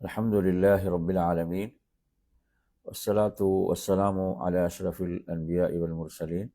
الحمد لله رب العالمين والصلاة والسلام على أشرف الأنبياء والمرسلين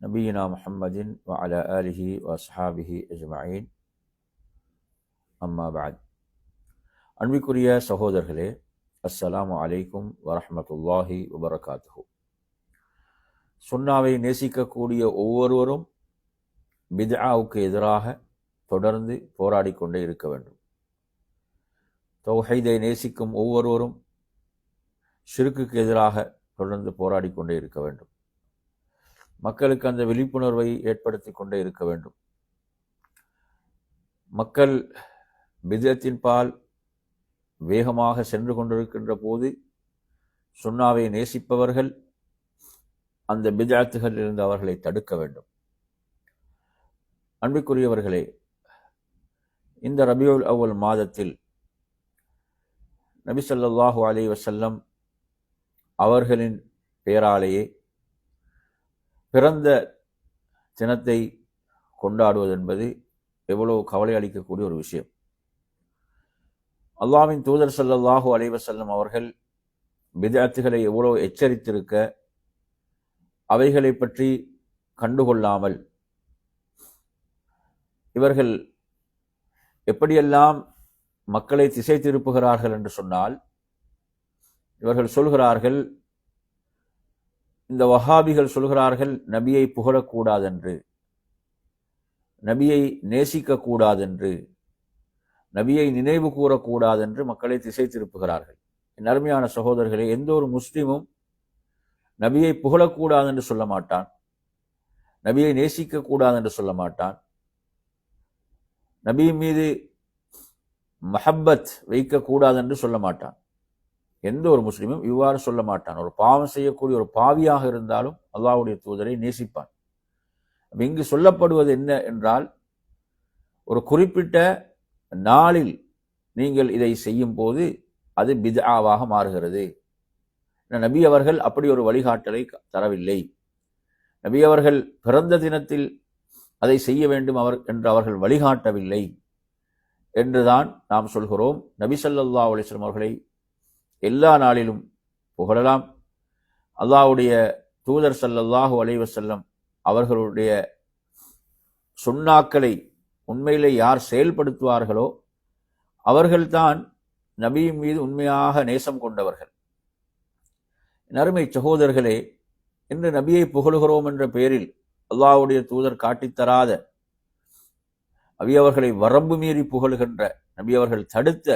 نبينا محمد وعلى آله وأصحابه أجمعين أما بعد அன்பிற்குரிய சகோதரர்களே அஸ்ஸலாமு அலைக்கும் வரஹ்மத்துல்லாஹி வபரகாத்துஹு சுன்னாவை நேசிக்கக்கூடிய ஒவ்வொருவரும் பித்ஆவுக்கு எதிராக தொடர்ந்து போராடிக் கொண்டே இருக்க வேண்டும் தௌஹைதை நேசிக்கும் ஒவ்வொருவரும் சிறுக்குக்கு எதிராக தொடர்ந்து போராடி கொண்டே இருக்க வேண்டும். மக்களுக்கு அந்த விழிப்புணர்வை ஏற்படுத்தி கொண்டே இருக்க வேண்டும். மக்கள் பிதத்தின் பால் வேகமாக சென்று கொண்டிருக்கின்ற போது சுண்ணாவை நேசிப்பவர்கள் அந்த பிதாத்துகளில் இருந்து அவர்களை தடுக்க வேண்டும். அன்புக்குரியவர்களே இந்த ரபியுல் அவ்வல் மாதத்தில் நபி சொல்லாஹூ அலி வசல்லம் அவர்களின் பெயராலேயே பிறந்த தினத்தை கொண்டாடுவது என்பது எவ்வளவு கவலை அளிக்கக்கூடிய ஒரு விஷயம். அல்லாவின் தூதர் சல்லாஹு அலைவசல்லம் அவர்கள் விதார்த்திகளை எவ்வளவு எச்சரித்திருக்க அவைகளை பற்றி கண்டுகொள்ளாமல் இவர்கள் எப்படியெல்லாம் மக்களை திசை திருப்புகிறார்கள் என்று சொன்னால் இவர்கள் சொல்கிறார்கள் இந்த வஹாபிகள் சொல்கிறார்கள் நபியை புகழக்கூடாதென்று நபியை நேசிக்கக்கூடாதென்று நபியை நினைவு கூறக்கூடாதென்று மக்களை திசை திருப்புகிறார்கள். என் அருமையான சகோதரர்களே எந்த ஒரு முஸ்லீமும் நபியை புகழக்கூடாது என்று சொல்ல மாட்டான் நபியை நேசிக்கக்கூடாது என்று சொல்ல மாட்டான் நபியின் மீது மஹப்பத் வைக்கக்கூடாது என்று சொல்ல மாட்டான். எந்த ஒரு முஸ்லீமும் இவ்வாறு சொல்ல மாட்டான். ஒரு பாவம் செய்யக்கூடிய ஒரு பாவியாக இருந்தாலும் அல்லாவுடைய தூதரை நேசிப்பான். இங்கு சொல்லப்படுவது என்ன என்றால் ஒரு குறிப்பிட்ட நாளில் நீங்கள் இதை செய்யும் போது அது பிதாவாக மாறுகிறது. நபி அவர்கள் அப்படி ஒரு வழிகாட்டலை தரவில்லை. நபி அவர்கள் பிறந்த தினத்தில் அதை செய்ய வேண்டும் அவர் என்று அவர்கள் வழிகாட்டவில்லை. என்றுதான் நாம் சொல்கிறோம். நபி அலிஸ்லம் அவர்களை எல்லா நாளிலும் புகழலாம். அல்லாவுடைய தூதர் சல்லல்லாஹு அலைவசல்லம் அவர்களுடைய சுண்ணாக்களை உண்மையிலே யார் செயல்படுத்துவார்களோ அவர்கள்தான் நபியின் மீது உண்மையாக நேசம் கொண்டவர்கள். நறுமை சகோதரர்களே இன்று நபியை புகழுகிறோம் என்ற பெயரில் அல்லாவுடைய தூதர் காட்டித்தராத நபி அவர்களை வரம்பு மீறி புகழுகின்ற நபி அவர்கள் தடுத்த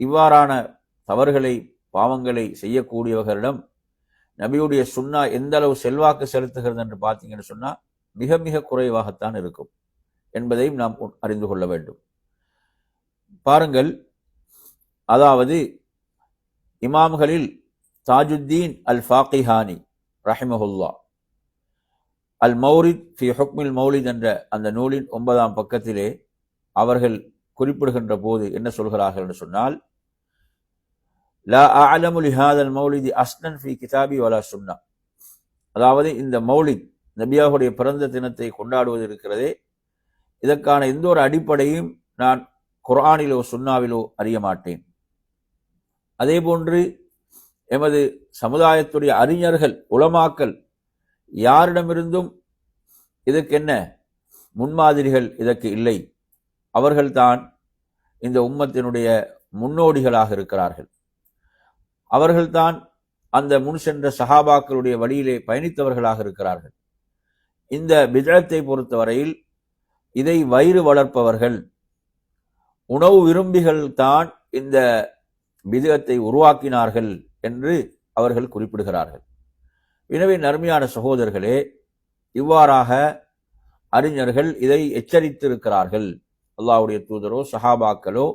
இவ்வாறான தவறுகளை பாவங்களை செய்யக்கூடியவர்களிடம் நபியுடைய சுண்ணா எந்த அளவு செல்வாக்கு செலுத்துகிறது என்று பார்த்தீங்கன்னு சொன்னால் மிக மிக குறைவாகத்தான் இருக்கும் என்பதையும் நாம் அறிந்து கொள்ள வேண்டும். பாருங்கள் அதாவது இமாம்களில் தாஜுத்தீன் அல் ஃபாக்கிஹானி ரஹிமஹுல்லா அல் மௌரித் ஃபி ஹொக்மில் மௌலித் என்ற அந்த நூலின் ஒன்பதாம் பக்கத்திலே அவர்கள் குறிப்பிடுகின்ற போது என்ன சொல்கிறார்கள் என்று சொன்னால் லா அலமுல் லிஹாதல் மௌலிதி அஸ்னன் ஃபி கிதாபி வலா சுன்னா. அதாவது இந்த மௌலித் நபியாவுடைய பிறந்த தினத்தை கொண்டாடுவது இருக்கிறதே இதற்கான எந்த ஒரு அடிப்படையும் நான் குர்ஆனிலோ சுன்னாவிலோ அறிய மாட்டேன். அதே போன்று எமது சமுதாயத்துடைய அறிஞர்கள் உளமாக்கல் யாரிடமிருந்தும் இதற்கு என்ன முன்மாதிரிகள் இதற்கு இல்லை. அவர்கள்தான் இந்த உம்மத்தினுடைய முன்னோடிகளாக இருக்கிறார்கள். அவர்கள்தான் அந்த முன் சென்ற சஹாபாக்களுடைய வழியிலே பயணித்தவர்களாக இருக்கிறார்கள். இந்த பிஜத்தை பொறுத்தவரையில் இதை வயிறு வளர்ப்பவர்கள் உணவு விரும்பிகள் தான் இந்த பிதத்தை உருவாக்கினார்கள் என்று அவர்கள் குறிப்பிடுகிறார்கள். எனவே நர்மையான சகோதரர்களே இவ்வாறாக அறிஞர்கள் இதை எச்சரித்திருக்கிறார்கள். அல்லாவுடைய தூதரோ சஹாபாக்களோ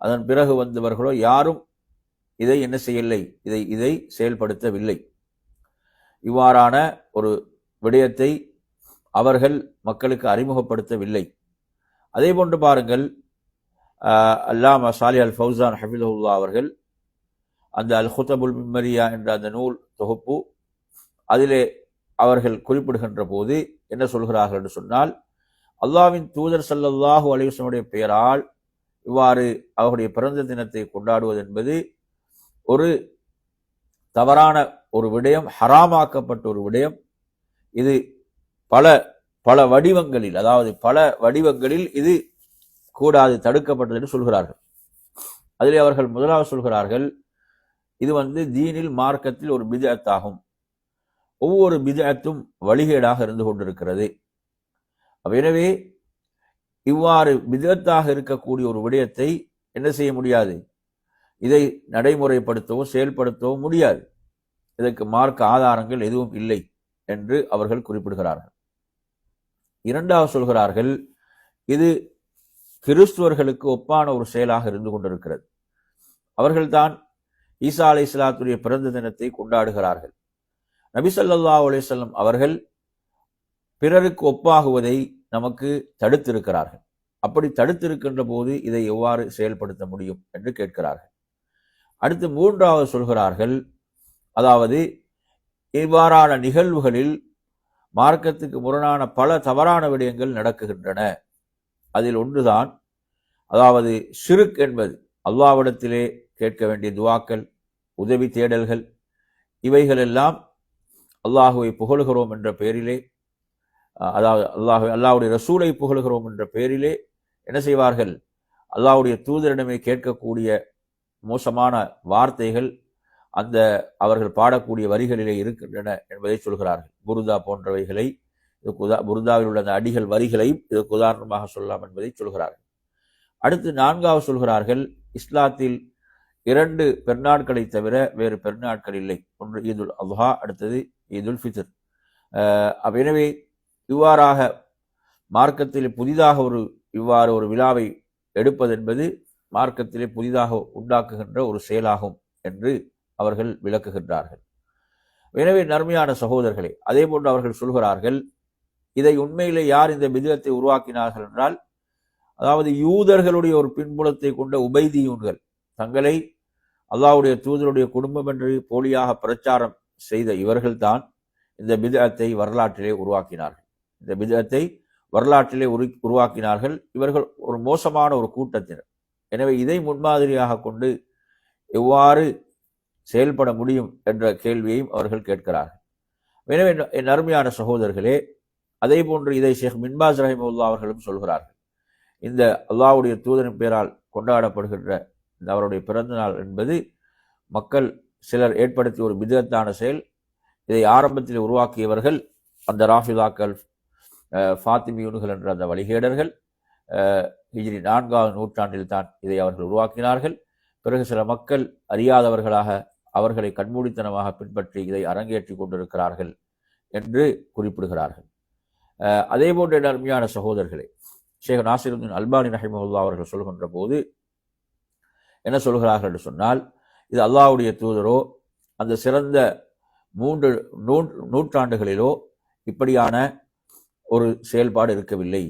அதன் பிறகு வந்தவர்களோ யாரும் இதை என்ன செய்யலை இதை இதை செயல்படுத்தவில்லை. இவ்வாறான ஒரு விடயத்தை அவர்கள் மக்களுக்கு அறிமுகப்படுத்தவில்லை. அதே போன்று பாருங்கள் அல்லாம சாலி அல் ஃபவுசான் ஹபிதுல்லா அவர்கள் அந்த அல் ஹுத்தபுல் மிம்மரியா என்ற அந்த நூல் தொகுப்பு அதிலே அவர்கள் குறிப்பிடுகின்ற போது என்ன சொல்கிறார்கள் என்று சொன்னால் அல்லாவின் தூதர் சல்லல்லாஹு அலிவசனுடைய பெயரால் இவ்வாறு அவருடைய பிறந்த தினத்தை கொண்டாடுவது என்பது ஒரு தவறான ஒரு விடயம் ஹராமாக்கப்பட்ட ஒரு விடயம். இது பல பல வடிவங்களில் அதாவது பல வடிவங்களில் இது கூடாது தடுக்கப்பட்டது என்று சொல்கிறார்கள். அதிலே அவர்கள் முதலாவது சொல்கிறார்கள் இது வந்து தீனில் மார்க்கத்தில் ஒரு பிஜத்தாகும் ஒவ்வொரு பிதாத்தும் வழிகேடாக இருந்து கொண்டிருக்கிறது. எனவே இவ்வாறு பிதத்தாக இருக்கக்கூடிய ஒரு விடயத்தை என்ன செய்ய முடியாது? இதை நடைமுறைப்படுத்தவோ செயல்படுத்தவோ முடியாது. இதற்கு மார்க்க ஆதாரங்கள் எதுவும் இல்லை என்று அவர்கள் குறிப்பிடுகிறார்கள். இரண்டாவது சொல்கிறார்கள் இது கிறிஸ்துவர்களுக்கு ஒப்பான ஒரு செயலாக இருந்து கொண்டிருக்கிறது. அவர்கள்தான் ஈசா அலை இஸ்லாத்துடைய பிறந்த தினத்தை கொண்டாடுகிறார்கள். நபிசல்லா அலிசல்லம் அவர்கள் பிறருக்கு ஒப்பாகுவதை நமக்கு தடுத்திருக்கிறார்கள். அப்படி தடுத்திருக்கின்ற போது இதை எவ்வாறு செயல்படுத்த முடியும் என்று கேட்கிறார்கள். அடுத்து மூன்றாவது சொல்கிறார்கள். அதாவது இவ்வாறான நிகழ்வுகளில் மார்க்கத்துக்கு முரணான பல தவறான விடயங்கள் நடக்குகின்றன. அதில் ஒன்றுதான் அதாவது ஷிருக் என்பது அல்லாவிடத்திலே கேட்க வேண்டிய துவாக்கள் உதவி தேடல்கள் இவைகளெல்லாம் அல்லாஹுவை புகழுகிறோம் என்ற பெயரிலே அதாவது அல்லாஹு அல்லாவுடைய ரசூலை புகழுகிறோம் என்ற பெயரிலே என்ன செய்வார்கள்? அல்லாவுடைய தூதரிடமே கேட்கக்கூடிய மோசமான வார்த்தைகள் அந்த அவர்கள் பாடக்கூடிய வரிகளிலே இருக்கின்றன என்பதை சொல்கிறார்கள். புருதா போன்றவைகளை இதுக்கு உதா புருதாவில் உள்ள அந்த அடிகள் வரிகளையும் இதற்கு உதாரணமாக சொல்லலாம் என்பதை சொல்கிறார்கள். அடுத்து நான்காவது சொல்கிறார்கள் இஸ்லாத்தில் இரண்டு பெருநாட்களை தவிர வேறு பெருநாட்கள் இல்லை. ஒன்று ஈதுல் அல்ஹா அடுத்தது ஈதுல் ஃபித்ர். எனவே இவ்வாறாக மார்க்கத்தில் புதிதாக ஒரு இவ்வாறு ஒரு விழாவை எடுப்பது என்பது மார்க்கத்திலே புதிதாக உண்டாக்குகின்ற ஒரு செயலாகும் என்று அவர்கள் விளக்குகின்றார்கள். எனவே நன்மையான சகோதரர்களே அதே போன்று அவர்கள் சொல்கிறார்கள் இதை உண்மையிலே யார் இந்த மிதிலத்தை உருவாக்கினார்கள் என்றால் அதாவது யூதர்களுடைய ஒரு பின்புலத்தை கொண்ட உபைதியூன்கள் தங்களை அல்லாவுடைய தூதருடைய குடும்பம் என்று போலியாக பிரச்சாரம் செய்த இவர்கள்தான் இந்த பிதத்தை வரலாற்றிலே உருவாக்கினார்கள். இந்த பிதத்தை வரலாற்றிலே உரு உருவாக்கினார்கள். இவர்கள் ஒரு மோசமான ஒரு கூட்டத்தினர். எனவே இதை முன்மாதிரியாக கொண்டு எவ்வாறு செயல்பட முடியும் என்ற கேள்வியையும் அவர்கள் கேட்கிறார்கள். எனவே என் அருமையான சகோதரர்களே அதே போன்று இதை ஷேக் மின்பாஸ் ரஹிமுல்லா அவர்களும் சொல்கிறார்கள். இந்த அல்லாவுடைய தூதரின் பெயரால் கொண்டாடப்படுகின்ற இந்த அவருடைய பிறந்த நாள் என்பது மக்கள் சிலர் ஏற்படுத்திய ஒரு விதத்தான செயல். இதை ஆரம்பத்தில் உருவாக்கியவர்கள் அந்த ராஃபிதாக்கள் ஃபாத்திமியூன்கள் என்ற அந்த வழிகேடர்கள். இஜிரி நான்காவது நூற்றாண்டில் தான் இதை அவர்கள் உருவாக்கினார்கள். பிறகு சில மக்கள் அறியாதவர்களாக அவர்களை கண்மூடித்தனமாக பின்பற்றி இதை அரங்கேற்றி கொண்டிருக்கிறார்கள் என்று குறிப்பிடுகிறார்கள். அதே போன்ற அருமையான சகோதரர்களே ஷேக் நாசிருந்தின் அல்பானி ரஹிமஹுல்லா அவர்கள் சொல்கின்ற போது என்ன சொல்கிறார்கள் என்று சொன்னால் இது அல்லாவுடைய தூதரோ அந்த சிறந்த மூன்று நூ நூற்றாண்டுகளிலோ இப்படியான ஒரு செயல்பாடு இருக்கவில்லை.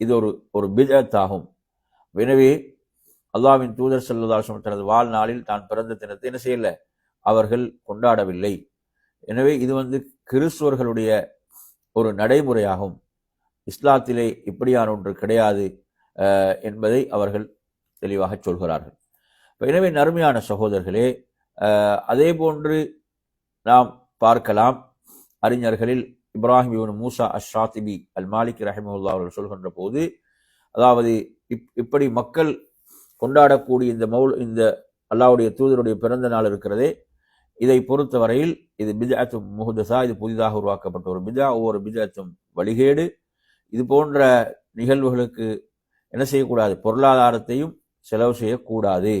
இது ஒரு ஒரு பிஜத்தாகும் எனவே அல்லாவின் தூதர் செல்வதாசம் தனது வாழ்நாளில் தான் பிறந்த தினத்தை என்ன செய்யலை? அவர்கள் கொண்டாடவில்லை. எனவே இது வந்து கிறிஸ்துவர்களுடைய ஒரு நடைமுறையாகும். இஸ்லாத்திலே இப்படியான ஒன்று கிடையாது என்பதை அவர்கள் தெளிவாக சொல்கிறார்கள். எனவே நறுமையான சகோதரர்களே அதே போன்று நாம் பார்க்கலாம். அறிஞர்களில் இப்ராஹிம் இவன் மூசா அஷ்ராத்திபி அல் மாலிக் ரஹிமுல்லா அவர்கள் சொல்கின்ற போது அதாவது இப் இப்படி மக்கள் கொண்டாடக்கூடிய இந்த மௌல் இந்த அல்லாவுடைய தூதருடைய பிறந்த நாள் இருக்கிறதே இதை பொறுத்தவரையில் இது பிஜாத்தும் முகுதசா இது புதிதாக உருவாக்கப்பட்ட ஒரு பிஜா ஒவ்வொரு பிஜாத்தும் வழிகேடு. இது போன்ற நிகழ்வுகளுக்கு என்ன செய்யக்கூடாது? பொருளாதாரத்தையும் செலவு செய்யக்கூடாது.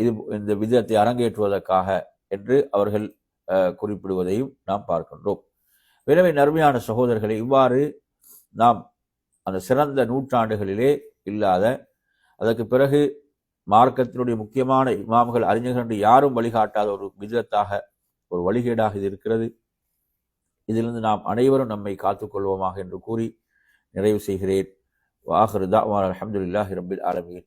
இது இந்த விதத்தை அரங்கேற்றுவதற்காக என்று அவர்கள் குறிப்பிடுவதையும் நாம் பார்க்கின்றோம். எனவே நறுமையான சகோதரர்களை இவ்வாறு நாம் அந்த சிறந்த நூற்றாண்டுகளிலே இல்லாத அதற்கு பிறகு மார்க்கத்தினுடைய முக்கியமான இமாம்கள் அறிஞர்கள் என்று யாரும் வழிகாட்டாத ஒரு விதத்தாக ஒரு வழிகேடாக இது இருக்கிறது. இதிலிருந்து நாம் அனைவரும் நம்மை காத்துக்கொள்வோமாக என்று கூறி நிறைவு செய்கிறேன். வாஹருதா தாவான் அலமதுல்லாஹி ரபில் ஆலமீன்.